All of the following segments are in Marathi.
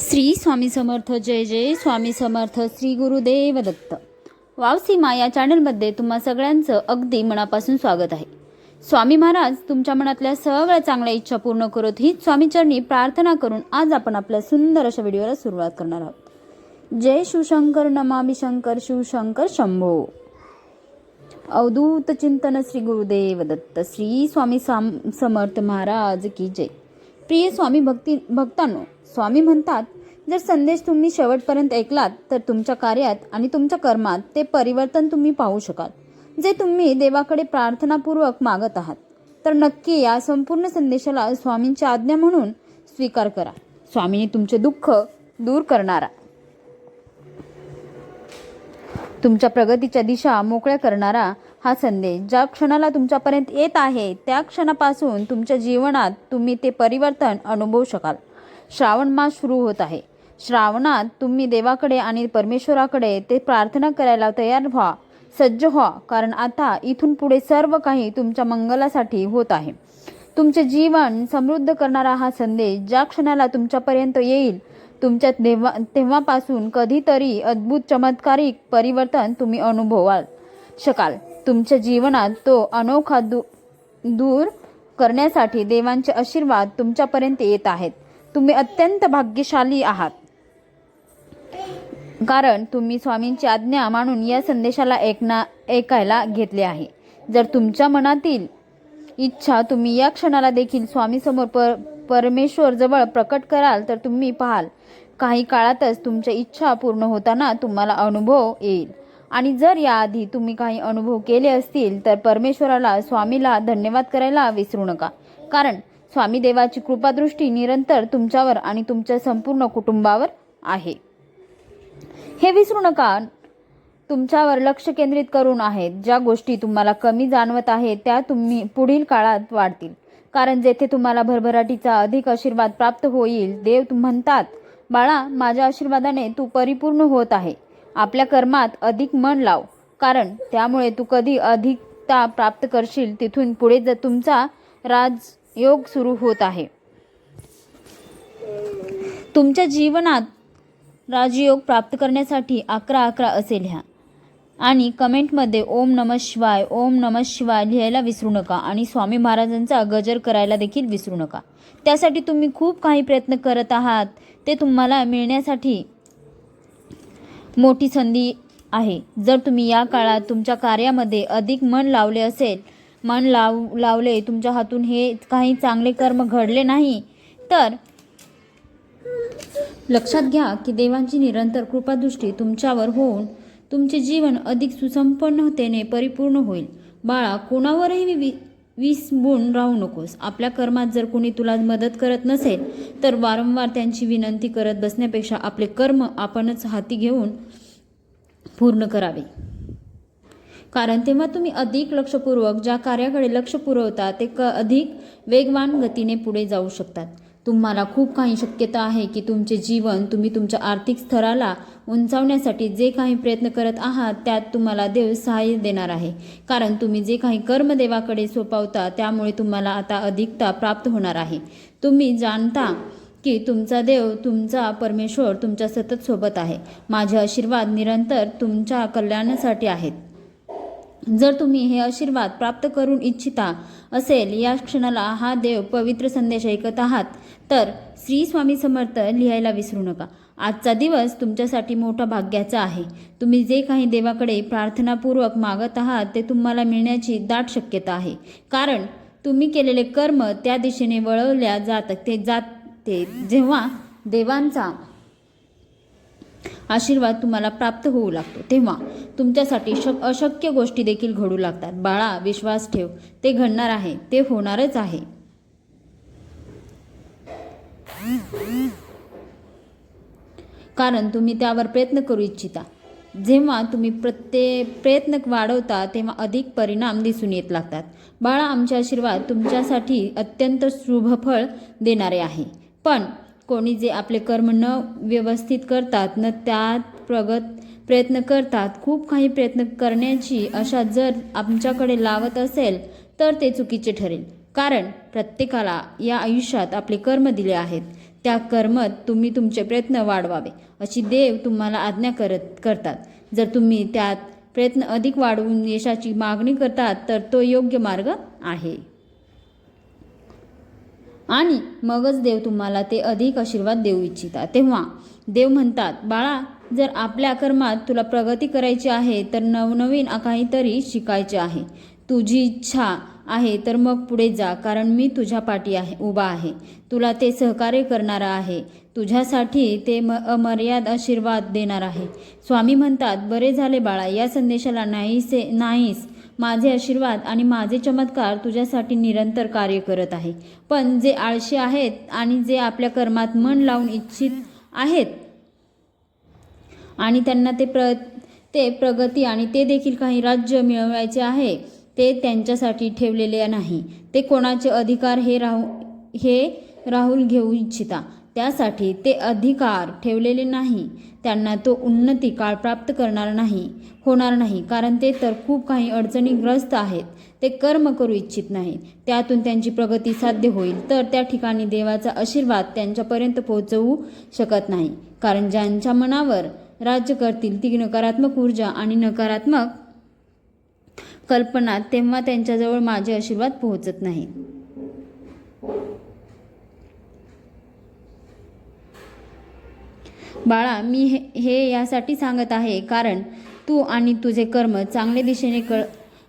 श्री स्वामी समर्थ जय जय स्वामी समर्थ श्री गुरुदेव दत्त. वावसीमा या चॅनलमध्ये तुम्हा सगळ्यांचं अगदी मनापासून स्वागत आहे. स्वामी महाराज तुमच्या मनातल्या सगळ्या चांगल्या इच्छा पूर्ण करत ही स्वामीचरणी प्रार्थना करून आज आपण आपल्या सुंदर अशा व्हिडिओला सुरुवात करणार आहोत. जय शिवशंकर नमामि शंकर शिवशंकर शंभो. अवधूत चिंतन श्री गुरुदेव दत्त श्री स्वामी साम समर्थ महाराज की जय. प्रिय स्वामी भक्ती भक्तांनो स्वामी म्हणतात जर संदेश तुम्ही शेवटपर्यंत ऐकलात तर तुमच्या कार्यात आणि तुमच्या कर्मात ते परिवर्तन तुम्ही पाहू शकाल. जे तुम्ही देवाकडे प्रार्थनापूर्वक मागत आहात तर नक्की या संपूर्ण संदेशाला स्वामींची आज्ञा म्हणून स्वीकार करा. स्वामींनी तुमचे दुःख दूर करणारा तुमच्या प्रगतीच्या दिशा मोकळ्या करणारा हा संदेश ज्या क्षणाला तुमच्यापर्यंत येत आहे त्या क्षणापासून तुमच्या जीवनात तुम्ही ते परिवर्तन अनुभवू शकाल. श्रावण मास सुरू होत आहे. श्रावणात तुम्ही देवाकडे आणि परमेश्वराकडे ते प्रार्थना करायला तयार व्हा सज्ज व्हा कारण आता इथून पुढे सर्व काही तुमच्या मंगलासाठी होत आहे. तुमचे जीवन समृद्ध करणारा हा संदेश ज्या क्षणाला तुमच्यापर्यंत येईल तुमच्यात तेव्हा तेव्हापासून कधीतरी अद्भुत चमत्कारिक परिवर्तन तुम्ही अनुभवाल. शकाल तुमच्या जीवनात तो अनोखा दू दूर करण्यासाठी देवांचे आशीर्वाद तुमच्यापर्यंत येत आहेत. तुम्ही अत्यंत भाग्यशाली आहात. कारण तुम्ही स्वामींची आज्ञा मानून या संदेशाला ऐकना ऐकायला घेतले आहे. जर तुमच्या मनातील इच्छा तुम्ही या क्षणाला देखील स्वामीसमोर पर परमेश्वर जवळ प्रकट कराल तर तुम्ही पाहाल काही काळातच तुमच्या इच्छा पूर्ण होताना तुम्हाला अनुभव येईल. आणि जर याआधी तुम्ही काही अनुभव केले असतील तर परमेश्वराला स्वामीला धन्यवाद करायला विसरू नका. कारण स्वामी देवाची कृपादृष्टी निरंतर तुमच्यावर आणि तुमच्या संपूर्ण कुटुंबावर आहे. हे विसरू नका. तुमच्यावर लक्ष केंद्रित करून आहेत. ज्या गोष्टी तुम्हाला कमी जाणवत आहेत त्या तुम्ही पुढील काळात वाढतील. कारण जेथे तुम्हाला भरभराटीचा अधिक आशीर्वाद प्राप्त होईल देव तुम- म्हणतात बाळा माझ्या आशीर्वादाने तू परिपूर्ण होत आहे. आपल्या कर्मात अधिक मन लाव. कारण त्यामुळे तू कधी अधिकता प्राप्त करशील तिथून पुढे जर तुमचा राज योग सुरू होत आहे. तुमच्या जीवनात राजयोग प्राप्त करण्यासाठी अकरा अकरा असे लिहा. आणि कमेंटमध्ये ओम नम शिवाय ओम नम शिवाय लिहायला विसरू नका आणि स्वामी महाराजांचा गजर करायला देखील विसरू नका. त्यासाठी तुम्ही खूप काही प्रयत्न करत आहात. ते तुम्हाला मिळण्यासाठी मोठी संधी आहे. जर तुम्ही या काळात तुमच्या कार्यामध्ये अधिक मन लावले असेल मन लाव लावले तुमच्या हातून हे काही चांगले कर्म घडले नाही. तर लक्षात घ्या की देवांची निरंतर कृपादृष्टी तुमच्यावर होऊन तुमचे जीवन अधिक सुसंपन्नतेने परिपूर्ण होईल. बाळा कोणावरही वि विसबून राहू नकोस. आपल्या कर्मात जर कोणी तुला मदत करत नसेल तर वारंवार त्यांची विनंती करत बसण्यापेक्षा आपले कर्म आपणच हाती घेऊन पूर्ण करावे. कारण तेव्हा तुम्ही अधिक लक्षपूर्वक ज्या कार्याकडे लक्ष पुरवता ते क अधिक वेगवान गतीने पुढे जाऊ शकतात. तुम्हाला खूप काही शक्यता आहे की तुमचे जीवन तुम्ही तुमच्या आर्थिक स्तराला उंचावण्यासाठी जे काही प्रयत्न करत आहात त्यात तुम्हाला देव सहाय्य देणार आहे. कारण तुम्ही जे काही कर्म देवाकडे सोपवता त्यामुळे तुम्हाला आता अधिकता प्राप्त होणार आहे. तुम्ही जाणता की तुमचा देव तुमचा परमेश्वर तुमच्या सतत सोबत आहे. माझे आशीर्वाद निरंतर तुमच्या कल्याणासाठी आहेत. जर तुम्ही हे आशीर्वाद प्राप्त करून इच्छिता असेल या क्षणाला हा देव पवित्र संदेश ऐकत आहात तर श्री स्वामी समर्थ लिहायला विसरू नका. आजचा दिवस तुमच्यासाठी मोठा भाग्याचा आहे. तुम्ही जे काही देवाकडे प्रार्थनापूर्वक मागत आहात ते तुम्हाला मिळण्याची दाट शक्यता आहे. कारण तुम्ही केलेले कर्म त्या दिशेने वळवल्या जात ते जाते जेव्हा देवांचा आशीर्वाद तुम्हाला प्राप्त होऊ लागतो. तेव्हा तुमच्यासाठी शक अशक्य गोष्टी देखील घडू लागतात. बाळा विश्वास ठेव. ते घडणार आहे. ते होणारच आहे. कारण तुम्ही त्यावर प्रयत्न करू इच्छिता. जेव्हा तुम्ही प्रत्येक प्रयत्न वाढवता तेव्हा अधिक परिणाम दिसून येत लागतात. बाळा आमचे आशीर्वाद तुमच्यासाठी अत्यंत शुभफळ देणारे आहे. पण कोणी जे आपले कर्म न व्यवस्थित करतात न त्यात प्रगत प्रयत्न करतात खूप काही प्रयत्न करण्याची अशा जर आमच्याकडे लावत असेल तर ते चुकीचे ठरेल. कारण प्रत्येकाला या आयुष्यात आपले कर्म दिले आहेत. त्या कर्मत तुम्ही तुमचे प्रयत्न वाढवावे. अशी देव तुम्हाला आज्ञा करत करतात. जर तुम्ही त्यात प्रयत्न अधिक वाढवून यशाची मागणी करतात तर तो योग्य मार्ग आहे. आणि मगच देव तुम्हाला ते अधिक आशीर्वाद देऊ इच्छिता तेव्हा देव म्हणतात बाळा जर आपल्या कर्मात तुला प्रगती करायची आहे तर नवनवीन काहीतरी शिकायचे आहे. तुझी इच्छा आहे तर मग पुढे जा कारण मी तुझ्या पाठी आहे उभा आहे. तुला ते सहकार्य करणारा आहे. तुझ्यासाठी ते म अमर्याद आशीर्वाद देणार आहे. स्वामी म्हणतात बरे झाले बाळा या संदेशाला नाहीसे नाहीस. माझे आशीर्वाद आणि माझे चमत्कार तुझ्यासाठी निरंतर कार्य करत आहे. पण जे आळशी आहेत आणि जे आपल्या कर्मात मन लावून इच्छित आहेत आणि त्यांना ते प्र ते प्रगती आणि ते देखील काही राज्य मिळवायचे आहे ते त्यांच्यासाठी ठेवलेले नाही. ते कोणाचे अधिकार हे राहू हे राहुल घेऊ इच्छिता. त्यासाठी ते अधिकार ठेवलेले नाही. त्यांना तो उन्नती काळ प्राप्त करणार नाही होणार नाही कारण ते तर खूप काही अडचणीग्रस्त आहेत. ते कर्म करू इच्छित नाहीत. त्यातून त्यांची प्रगती साध्य होईल. तर त्या ठिकाणी देवाचा आशीर्वाद त्यांच्यापर्यंत पोहोचवू शकत नाही. कारण ज्यांच्या मनावर राज्य करतील ती नकारात्मक ऊर्जा आणि नकारात्मक कल्पना तेव्हा त्यांच्याजवळ माझे आशीर्वाद पोहोचत नाहीत. बाळा मी हे हे यासाठी सांगत आहे कारण तू आणि तुझे कर्म चांगले दिशेने कळ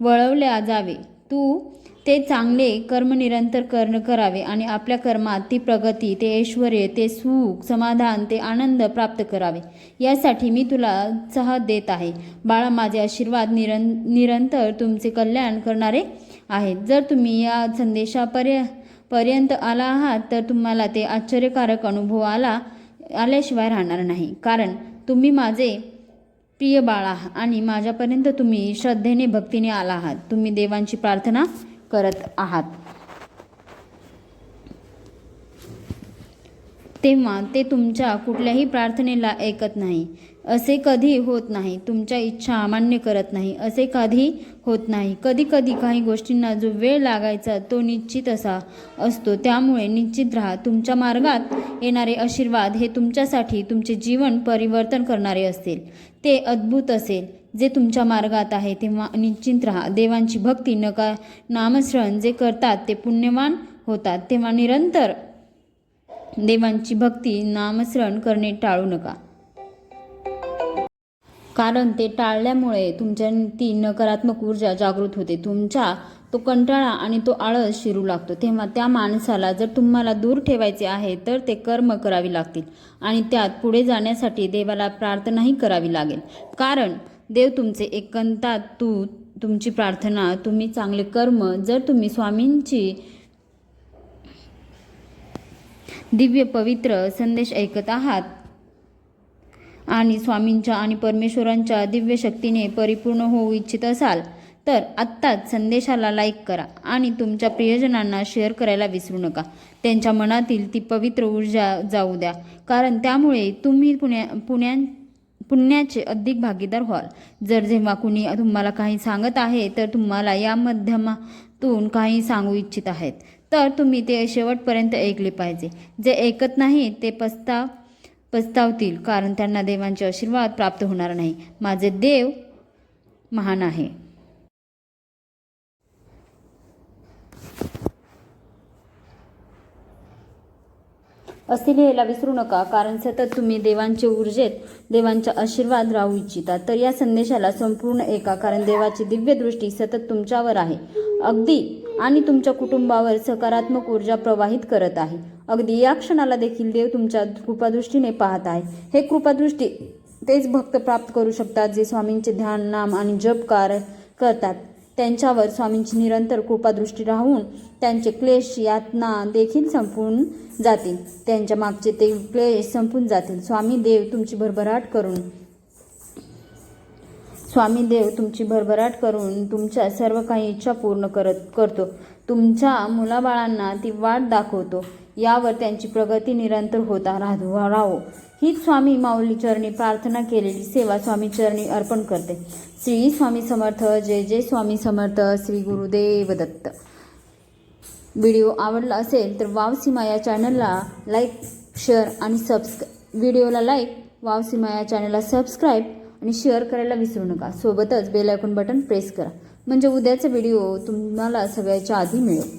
वळवले जावे. तू ते चांगले कर्म निरंतर कर्ण करावे आणि आपल्या कर्मात ती प्रगती ते ऐश्वर ते सुख समाधान ते आनंद प्राप्त करावे. यासाठी मी तुला उत्साह देत आहे. बाळा माझे आशीर्वाद निरं निरंतर तुमचे कल्याण करणारे आहेत. जर तुम्ही या संदेशापर्य पर्यंत आला आहात तर तुम्हाला ते आश्चर्यकारक अनुभव आला आल्याशिवाय राहणार नाही. कारण तुम्ही माझे प्रिय बाळ आहात आणि माझ्यापर्यंत तुम्ही श्रद्धेने भक्तीने आला आहात. तुम्ही देवांची प्रार्थना करत आहात. तेव्हा ते तुमच्या कुठल्याही प्रार्थनेला ऐकत नाही. असे कधी होत नाही. तुमच्या इच्छा मान्य करत नाही. असे कधी होत नाही. कधी कधी काही गोष्टींना जो वेळ लागायचा तो निश्चित असा असतो. त्यामुळे निश्चित राहा. तुमच्या मार्गात येणारे आशीर्वाद हे तुमच्यासाठी तुमचे जीवन परिवर्तन करणारे असेल ते अद्भुत असेल. जे तुमच्या मार्गात आहे तेव्हा निश्चिंत राहा. देवांची भक्ती नका नामस्मरण जे करतात ते पुण्यवान होतात. तेव्हा निरंतर देवांची भक्ती नामस्मरण करणे टाळू नका. कारण ते टाळल्यामुळे तुमच्या ती नकारात्मक ऊर्जा जागृत होते. तुमच्या तो कंटाळा आणि तो आळस शिरू लागतो. तेव्हा त्या माणसाला जर तुम्हाला दूर ठेवायचे आहे तर ते कर्म करावी लागतील आणि त्यात पुढे जाण्यासाठी देवाला प्रार्थनाही करावी लागेल. कारण देव तुमचे एकंतात तू तुमची प्रार्थना तुम्ही चांगले कर्म जर तुम्ही स्वामींची दिव्य पवित्र संदेश ऐकत आहात आणि स्वामींच्या आणि परमेश्वरांच्या दिव्य शक्तीने परिपूर्ण होऊ इच्छित असाल तर आत्ताच संदेशाला लाईक करा आणि तुमच्या प्रियजनांना शेअर करायला विसरू नका. त्यांच्या मनातील ती पवित्र ऊर्जा जाऊ द्या. कारण त्यामुळे तुम्ही पुण्या पुण्या पुण्याचे अधिक भागीदार व्हाल. जर जेव्हा कुणी तुम्हाला काही सांगत आहे तर तुम्हाला या माध्यमातून काही सांगू इच्छित आहेत. तर तुम्ही ते शेवटपर्यंत ऐकले पाहिजे. जे ऐकत नाही ते पस्ताव पस्तावतील. कारण त्यांना देवांचे आशीर्वाद प्राप्त होणार नाही. माझे देव महान आहे. लिहायला विसरू नका कारण सतत तुम्ही देवांचे ऊर्जेत देवांचा आशीर्वाद राहू इच्छिता तर या संदेशाला संपूर्ण एका कारण देवाची दिव्य दृष्टी सतत तुमच्यावर आहे. अगदी आणि तुमच्या कुटुंबावर सकारात्मक ऊर्जा प्रवाहित करत आहे. अगदी या क्षणाला देखील देव तुमच्या कृपादृष्टीने पाहत आहे. हे कृपादृष्टी तेच भक्त प्राप्त करू शकतात जे स्वामींचे ध्यान नाम आणि जप कार करतात. त्यांच्यावर स्वामींची निरंतर कृपादृष्टी राहून त्यांचे क्लेश यातना देखील संपून जातील. त्यांच्या मागचे ते क्लेश संपून जातील. स्वामी देव तुमची भरभराट करून स्वामी देव तुमची भरभराट करून तुमच्या सर्व काही इच्छा पूर्ण करत करतो. तुमच्या मुलाबाळांना ती वाट दाखवतो. यावर त्यांची प्रगती निरंतर होता राधू राहो. हीच स्वामी माऊली चरणी प्रार्थना केलेली सेवा स्वामी चरणी अर्पण करते. श्री स्वामी समर्थ जय जय स्वामी समर्थ श्री गुरुदेव दत्त. व्हिडिओ आवडला असेल तर वावसीमा या चॅनलला लाईक शेअर आणि सबस्क्रा व्हिडिओला लाईक वावसीमा या चॅनलला सबस्क्राईब आणि शेअर करायला विसरू नका. सोबतच बेलायकॉन बटन प्रेस करा. म्हणजे उद्याचा व्हिडिओ तुम्हाला सगळ्याच्या आधी मिळेल.